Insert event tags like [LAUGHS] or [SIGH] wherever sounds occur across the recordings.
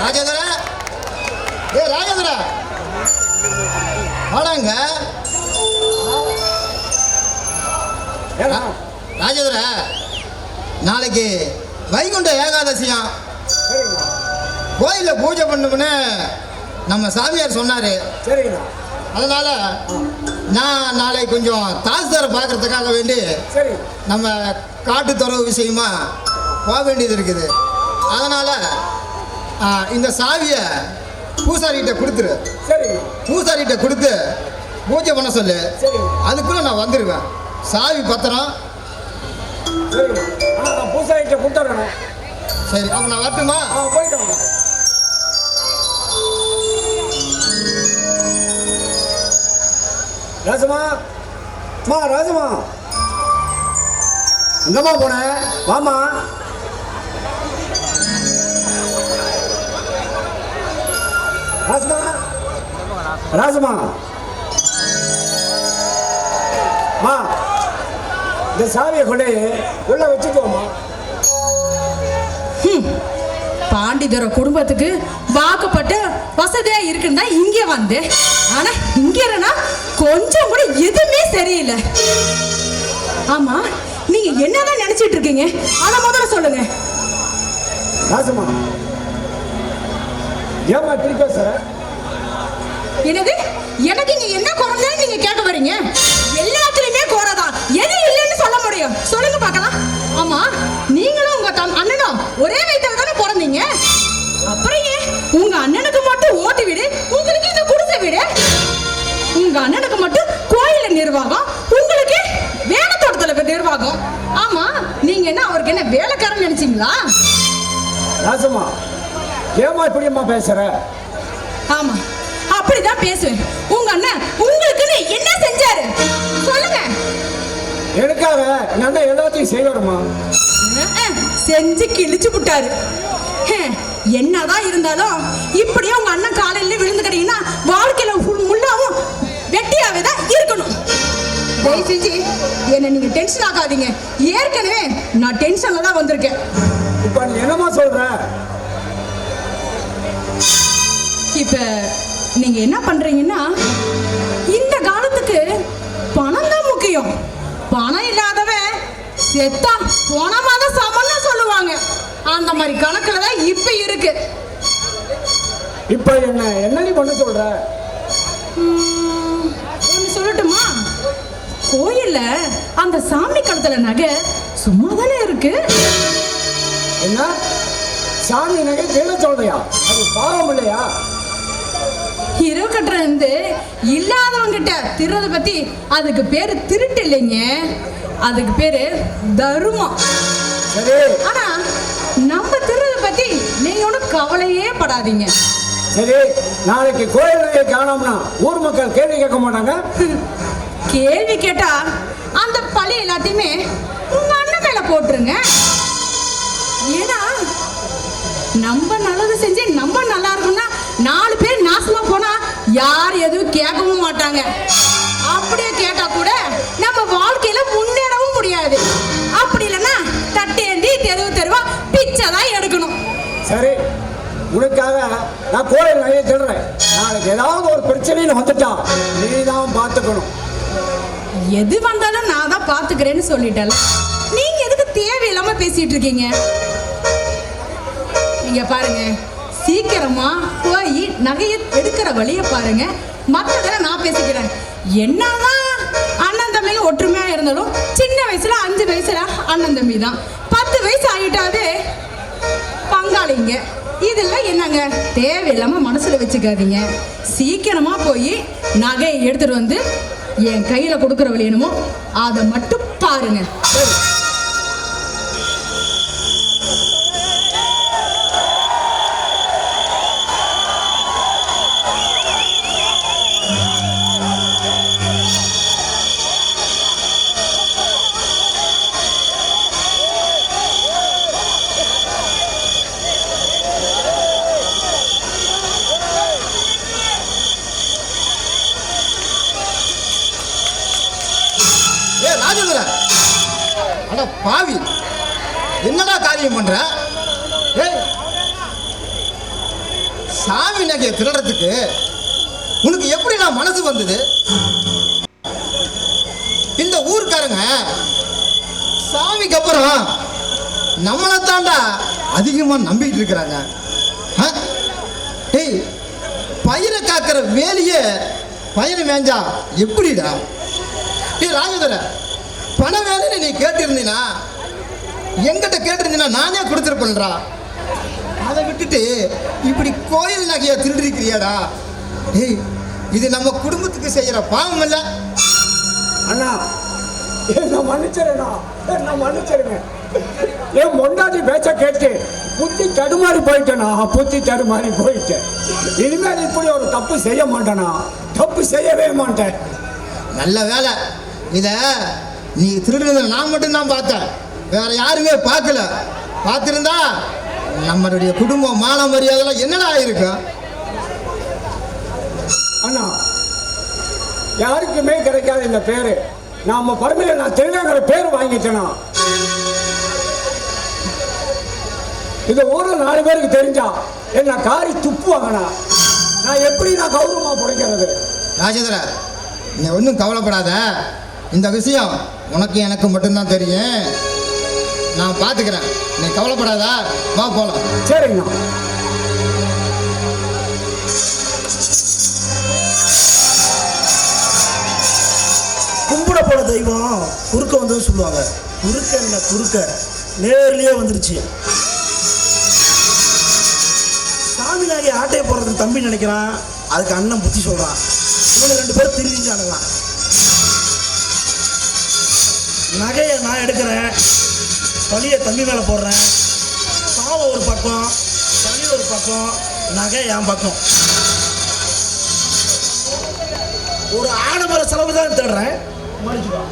ராஜேந்திர? ஏ ராஜேந்திர! வாடாங்க. ஏடா ராஜேந்திர நாளைக்கு வைகுண்ட ஏகாதசியம். கோயிலில் பூஜை பண்ணுமுன்னு நம்ம சாமியார் சொன்னார். சரிங்கண்ணா. அதனால் நான் நாளைக்கு கொஞ்சம் தாசில்தாரை பார்க்கறதுக்காக வேண்டி சரி. நம்ம காட்டுத்துறவு விஷயமா போக வேண்டியது இருக்குது. அதனால் இந்த சாவியை பூசாரிகிட்ட கொடுத்துரு. சரிங்கண்ணா பூசாரிகிட்ட கொடுத்து பூஜை பண்ண சொல்லு. சரிங்க அதுக்குள்ளே நான் வந்துடுவேன் சாவி பத்திரம். பூசாரிட்ட கொடுத்துட்றேண்ணா சரி அப்போ நான் வரட்டுமா? ஆ போயிட்டு வாங்க. ராஜமா. மா ராஜமா. எங்கம்மா போன? வாமா ராஜமா? ராஜமா. மா இந்த சாவியை கொண்டு உள்ள வச்சுக்கோமா. பாண்டிதர குடும்பத்துக்கு வாக்கப்பட்டு வசதியா இருக்குன்னு தான் இங்க வந்தேன். ஆனா இங்க இருந்தா கொஞ்சம் கூட எதுவுமே சரியில்லை. ஆமா நீங்க என்னதான் நினைச்சிட்டு இருக்கீங்க? அத முதல்ல சொல்லுங்க. ராஜமா ஏமா இப்படி பேசுற? என்னது? எனக்கு இங்க என்ன குறைஞ்சு நீங்க கேட்க வரீங்க? எல்லாத்துலயுமே குறைதான். எது இல்லைன்னு சொல்ல முடியும். சொல்லுங்க பார்க்கலாம். ஆமா நீங்களும் உங்க தம் அண்ணனும் ஒரே வயித்துல தானே பிறந்தீங்க? அப்புறம் ஏன்? உங்க அண்ணனுக்கு மட்டும் ஓட்டு வீடு உங்களுக்கு இந்த குடிசை வீடு? உங்க அண்ணனுக்கு மட்டும் கோயில நிர்வாகம் உங்களுக்கு வேலை தோட்டத்துல நிர்வாகம். ஆமா நீங்க என்ன அவருக்கு என்ன வேலைக்காரன் நினைச்சீங்களா? ராஜமா ஏமா இப்படியம்மா பேசுற? ஆமா. அப்படிதான் பேசுவேன். உங்க அண்ணன் உங்களுக்குன்னு என்ன செஞ்சாரு? சொல்லுங்க. எனக்காக எங்க அண்ணன் எல்லாத்தையும் செய்வாருமா செஞ்சு கிழிச்சு விட்டாரு என்னதான் இருந்தாலும் இப்படியே உங்க அண்ணன் காலையில விழுந்து கிடைக்குன்னா வாழ்க்கையில முள்ளாவும் வெட்டியாவே தான் இருக்கணும். தயவு செஞ்சு என்ன நீங்க டென்ஷன் ஆகாதீங்க ஏற்கனவே நான் டென்ஷன்ல தான் வந்திருக்கேன். இப்ப நீ என்னம்மா சொல்ற? இப்ப நீங்க என்ன பண்றீங்கன்னா இந்த காலத்துக்கு பணம் தான் முக்கியம். பணம் இல்லாதவன் செத்தா பணமா தான் சமன்னு சொல்லுவாங்க. அந்த மாதிரி கணக்குல தான் இப்ப இருக்கு. இப்ப என்ன என்ன நீ பண்ண சொல்ற? ஒண்ணு சொல்லட்டுமா? கோயில்ல அந்த சாமி கழுத்துல நகை சும்மா தானே இருக்கு? என்ன? சாமி நகை தேட சொல்றியா? அது பாவம் இல்லையா? இரவு கட்டுற இருந்து இல்லாதவங்க கிட்ட திருறத பத்தி அதுக்கு பேரு திருட்டு இல்லைங்க. அதுக்கு பேரு தர்மம். சரி. ஆனா நம்ம திருறத பத்தி நீங்க ஒன்றும் கவலையே படாதீங்க. சரி நாளைக்கு கோயில் காணோம்னா ஊர் மக்கள் கேள்வி கேட்க மாட்டாங்க. [LAUGHS] கேள்வி கேட்டா அந்த பழி எல்லாத்தையுமே உங்க அண்ணன் மேல போட்டுருங்க. ஏன்னா நம்ம நல்லது செஞ்சு நம்ம நல்லா இருக்கணும்னா நாலு யார் எதுவும் கேட்கவும் மாட்டாங்க. அப்படியே கேட்டா கூட நம்ம வாழ்க்கையில முன்னேறவும் முடியாது. அப்படி இல்லைன்னா தட்டேந்தி தெருவு தெருவா பிச்சை தான் எடுக்கணும். சரி உனக்காக நான் கோயில் நகையை தேடுறேன். நாளைக்கு ஏதாவது ஒரு பிரச்சனைன்னு வந்துட்டா நீ தான் பார்த்துக்கணும். எது வந்தாலும் நான் தான் பாத்துக்கிறேன்னு சொல்லிட்டேன் நீங்க எதுக்கு தேவையில்லாம பேசிட்டு இருக்கீங்க? நீங்க பாருங்க. சீக்கிரமா போய் நகையை எடுக்கிற வழிய பாருங்க. மற்றதில் நான் பேசிக்கிறேன். என்னதான் அண்ணன் தம்பிங்க ஒற்றுமையா இருந்தாலும் சின்ன வயசுல அஞ்சு வயசுல அண்ணன் தம்பி தான். பத்து வயசு ஆகிட்டாவே பங்காளிங்க. இதெல்லாம் என்னங்க? தேவையில்லாம மனசுல வச்சுக்காதீங்க. சீக்கிரமா போய் நகையை எடுத்துட்டு வந்து என் கையில கொடுக்குற வழி என்னமோ அதை மட்டும் பாருங்க. அதிகமாக நம்பிக்கிட்டு இருக்கிறாங்க. ஆ? டேய் பயிரை காக்கிற வேலையே பயிரை மேஞ்சா எப்படிடா? டேய் ராஜேந்திர பண வேலைன்னு நீ கேட்டிருந்தீனா? எங்கிட்ட கேட்டிருந்தீனா நானே கொடுத்துருப்பேன்டா. அதை விட்டுட்டு இப்படி கோயில் நகையை திருடிருக்கிறியாடா. ஏய் இது நம்ம குடும்பத்துக்கு செய்யற பாவம் இல்ல அண்ணா என்ன மன்னிச்சிருண்ணா என்ன மன்னிச்சிருங்க. என் மொண்டாட்டி பேச்ச கேட்டு புத்தி தடுமாறி போயிட்டேனா? புத்தி தடுமாறி போயிட்டேன். இனிமேல் இப்படி ஒரு தப்பு செய்ய மாட்டேனா? தப்பு செய்யவே மாட்டேன். நல்ல வேலை. இத நீ திருடுறத நான் மட்டும்தான் பார்த்தேன். வேற யாருமே பார்க்கல. பார்த்திருந்தா நம்மளுடைய குடும்பம் மான மரியாதைலாம் என்னடா ஆயிருக்கும் அண்ணா யாருக்குமே கிடைக்காத இந்த பேரு. நாம பரமையில நான் திருநங்கிற பேர் வாங்கிட்டேனா? இந்த ஊர்ல நாலு பேருக்கு தெரிஞ்சா என்ன காரி துப்புவாங்கண்ணா நான் எப்படி நான் கௌரவமா பிடிக்கிறது? ராஜேந்திர நீ ஒன்றும் கவலைப்படாத. இந்த விஷயம் உனக்கு எனக்கு மட்டும்தான் தெரியும். நான் பார்த்துக்கிறேன் நீ கவலைப்படாத. வா போகலாம் சரிங்கண்ணா. கும்பிட போன தெய்வம் குறுக்க வந்ததுன்னு சொல்லுவாங்க. குறுக்க என்ன குறுக்க. நேர்லயே வந்துருச்சு. நாளைக்கு ஆட்டையை போடுறதுக்கு தம்பி நினைக்கிறான். அதுக்கு அண்ணன் புத்தி சொல்றான். இவனுக்கு ரெண்டு பேரும் திரிஞ்சானுங்களாம் நகையை நான் எடுக்கிறேன். பழியை தம்பி மேலே போடுறேன். சாவை ஒரு பக்கம் பழி ஒரு பக்கம் நகை என் பக்கம். ஒரு ஆடம்பர செலவு தான் தேடுறேன். மன்னிச்சுக்கோ.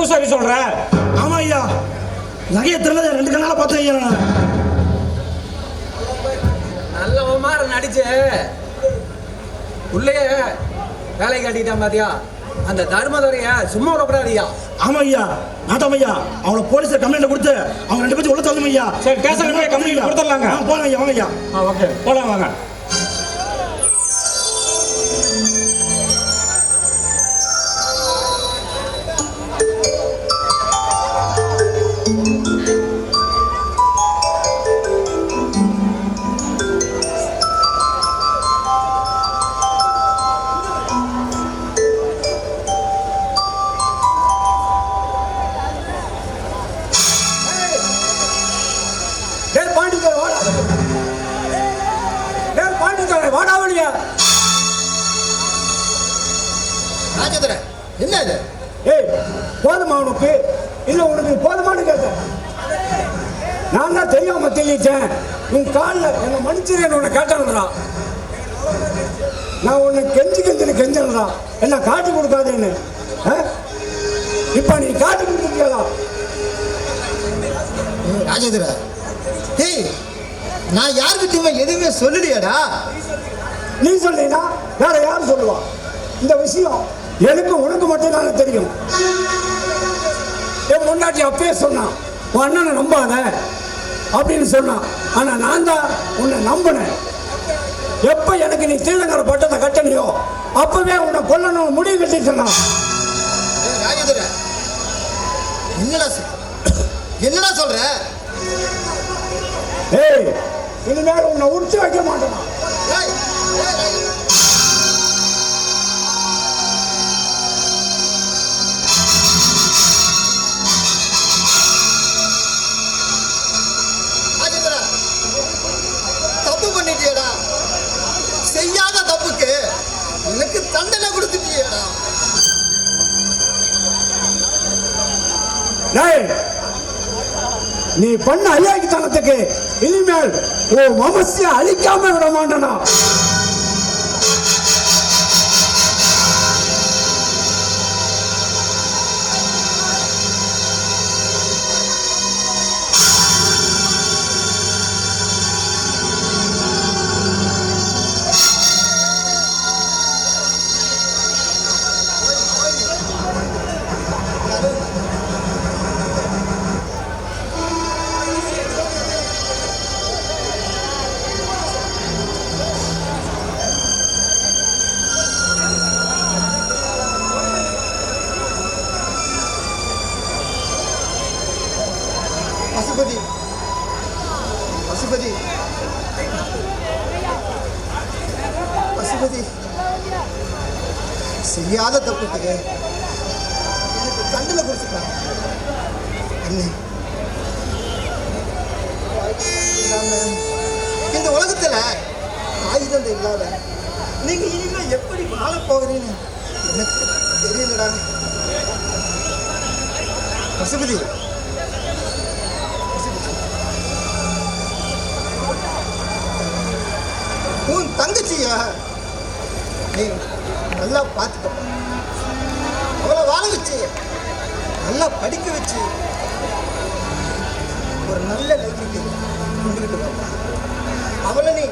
பூசாரி சொல்ற? ஆமா ஐயா. நகையை திருநதை ரெண்டு கண்ணால பார்த்தேன் ஐயா நான். நல்ல மாதிரி நடிச்சு. உள்ளே வேலை காட்டிட்டான் பாத்தியா? அந்த தர்மதுரைய சும்மா விடக்கூடாதுயா? ஆமா ஐயா. நாட்டாம் ஐயா. அவளை போலீஸ்ல கம்ப்ளைண்ட் கொடுத்து அவங்க ரெண்டு பேரும் உள்ள தள்ளும் ஐயா. சரி, போய் complaint கொடுத்துடலாங்க. போலாம் ஐயா வாங்க ஐயா. ஓகே. போலாம் வாங்க. பாண்டிச்சேரி வாடா. டேய் பாண்டிச்சேரி வாடா வெளிய ராஜேந்திர என்ன இது? ஏய் போதுமா உனக்கு? இல்ல உனக்கு போதுமான்னு கேட்டேன். நான் தான் தெரியாம தெளிச்சேன் உன் காலில் என்னை மன்னிச்சிருக்கேன் உன்னை கேட்டேன்டா நான் உன்னை கெஞ்சி கெஞ்சின்னு கெஞ்சனடா என்ன காட்டி கொடுக்காதேன்னு? இப்ப நீ காட்டி கொடுத்துருக்கியதா ஏய், ராஜேந்திர டேய் நான் யாருக்கிட்டையுமே எதுவுமே சொல்லலையாடா. நீ சொல்லினா வேற யார் சொல்லுவா? இந்த விஷயம் எனக்கு உனக்கு மட்டும் தானே தெரியும். என் முன்னாடி அப்பயே சொன்னான் உன் அண்ணனை நம்பாத அப்படின்னு சொன்னான் ஆனா நான் தான் உன்னை நம்பினேன். எப்ப எனக்கு நீ திருநங்கர பட்டத்தை கட்டலையோ அப்பவே உன்னை கொல்லணும் முடிவு கட்டி சொன்னான் என்னடா என்னடா சொல்ற? ஏய் இனிமேல் உன்னை உடிச்சு வைக்க மாட்டேன் நீ பண்ண ஐயாக்கித்தனத்துக்கு இனிமேல் உன் வம்சிய அழிக்காம விட மாட்டேனா? பசுபதி பசுபதி செய்யாத தப்புக்கு எனக்கு கண்ணில் குடிச்சுட்டான் அண்ணே இல்லாம இந்த உலகத்துல ஆயுதம் இல்லாத நீங்க இனிமே எப்படி வாழ போகிறீன்னு எனக்கு தெரியலடா பசுபதி பசுபதி. உன் தங்கச்சியா நீ நல்லா பார்த்துக்க. அவளை வாழ வச்சு நல்லா படிக்க வச்சு ஒரு நல்ல நிலைமைக்கு கொண்டுகிட்டு அவளை நீ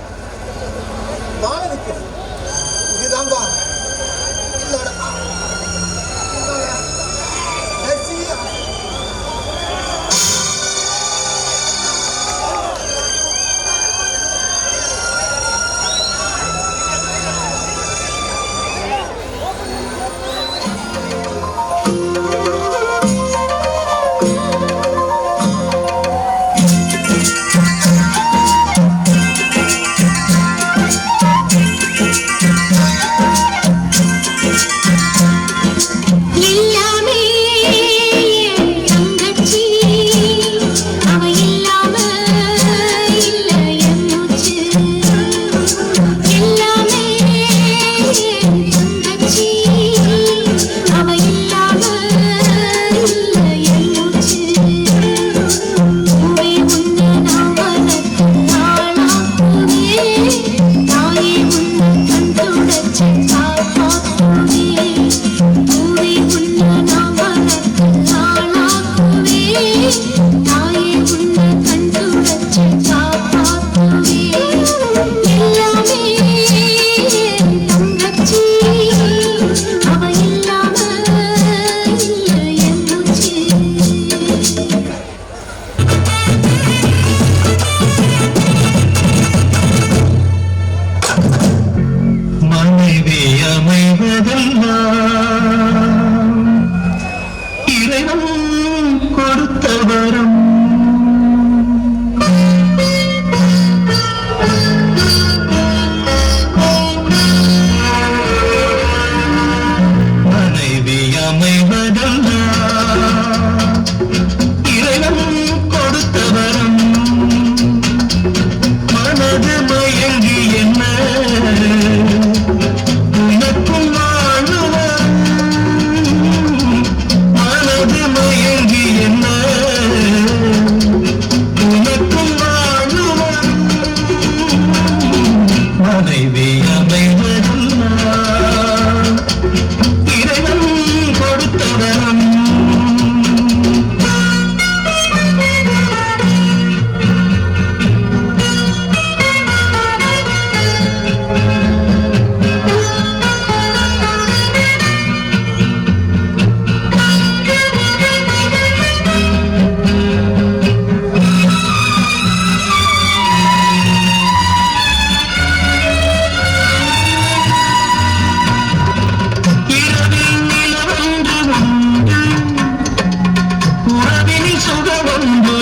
கொண்டு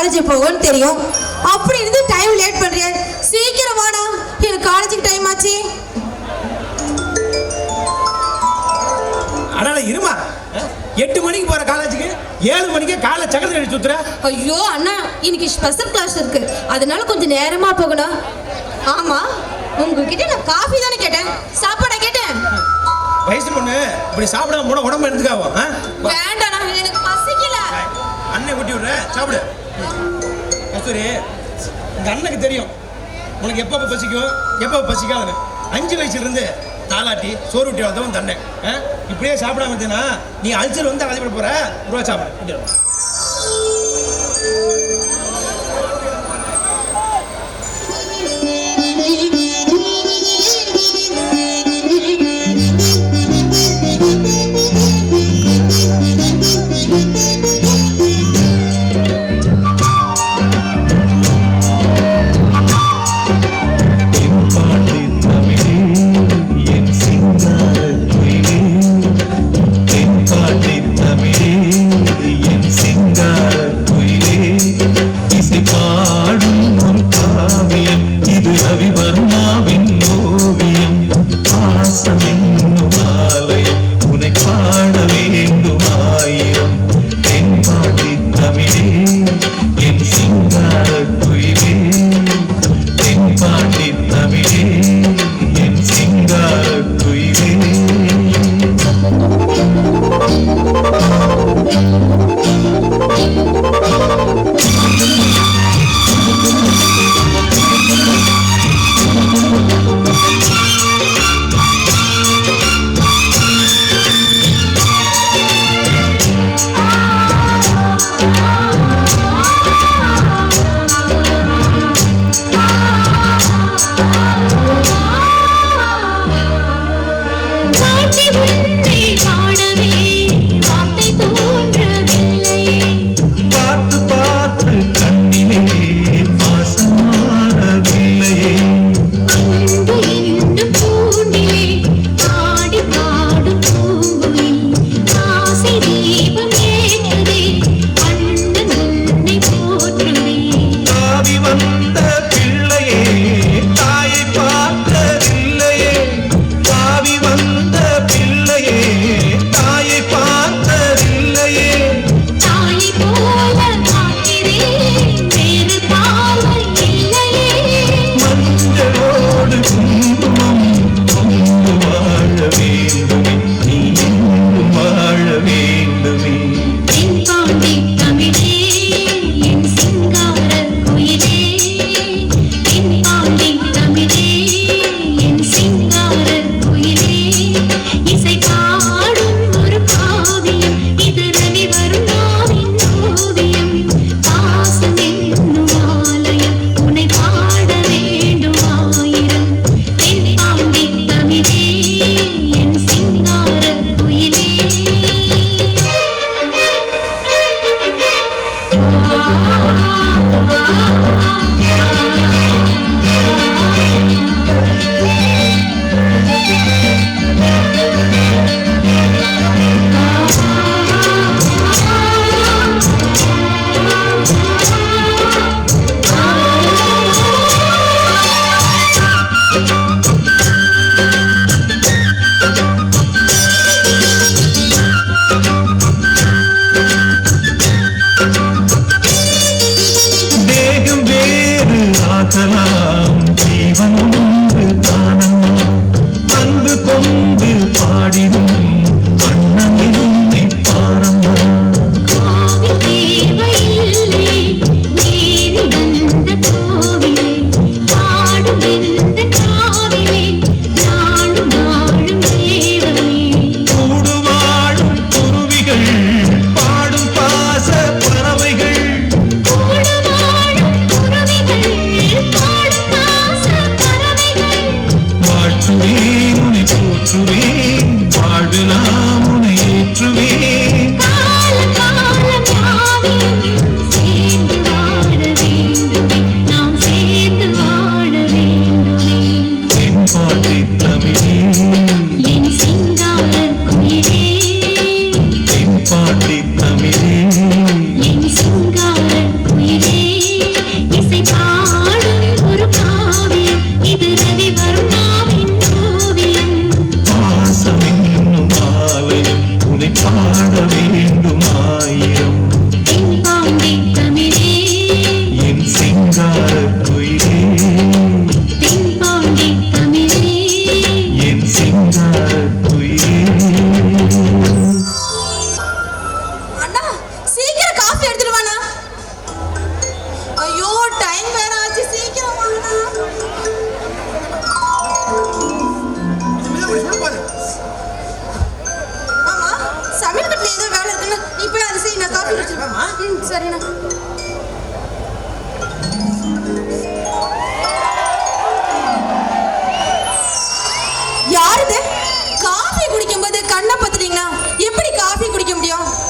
காலேஜ் போவேன்னு தெரியும். அப்படி இருந்து டைம் லேட் பண்றிய. சீக்கிரம் வாடா. எனக்கு காலேஜுக்கு டைம் ஆச்சு. அடால இருமா. எட்டு மணிக்கு போற காலேஜுக்கு ஏழு மணிக்கே காலை சக்கரத்தில் அடிச்சு சுத்துற ஐயோ அண்ணா இன்னைக்கு ஸ்பெஷல் கிளாஸ் இருக்கு. அதனால கொஞ்சம் நேரமா போகணும். ஆமா உங்ககிட்ட நான் காஃபி தானே கேட்டேன். சாப்பாடா கேட்டேன். வயசு பொண்ணு இப்படி சாப்பிடாம போன உடம்பு எடுத்துக்காவும் ஆ? வா. வேண்டாண்ணா எனக்கு பசிக்கல. அண்ணன் ஊட்டி விடுற சாப்பிடு. கஸ்தூரி இந்த அண்ணனுக்கு தெரியும். உனக்கு எப்போ பசிக்கும் எப்போ பசிக்காதுன்னு. அஞ்சு வயசுலேருந்து தாலாட்டி சோறு ஊட்டி வளர்த்தவன் தண்ணே இப்படியே சாப்பிடாம இருந்தேன்னா நீ அல்சர் வந்து அதிகப்பட போகிற ரூபா சாப்பிடு ரவிவர்மாவின்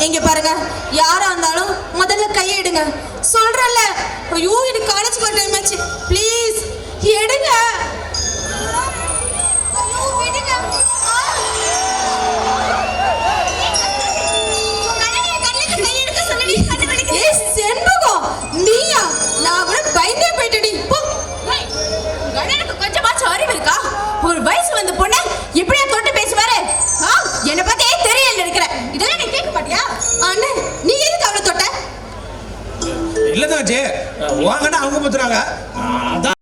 இங்க பாருங்க. யாரா இருந்தாலும் முதல்ல கையை எடுங்க சொல்றல ஐயோ எனக்கு காலேஜ் போற டைம் ஆச்சு. ப்ளீஸ் எடுங்க. இல்லதாச்சே வாங்கன்னா அவங்க பத்துறாங்க. அதான்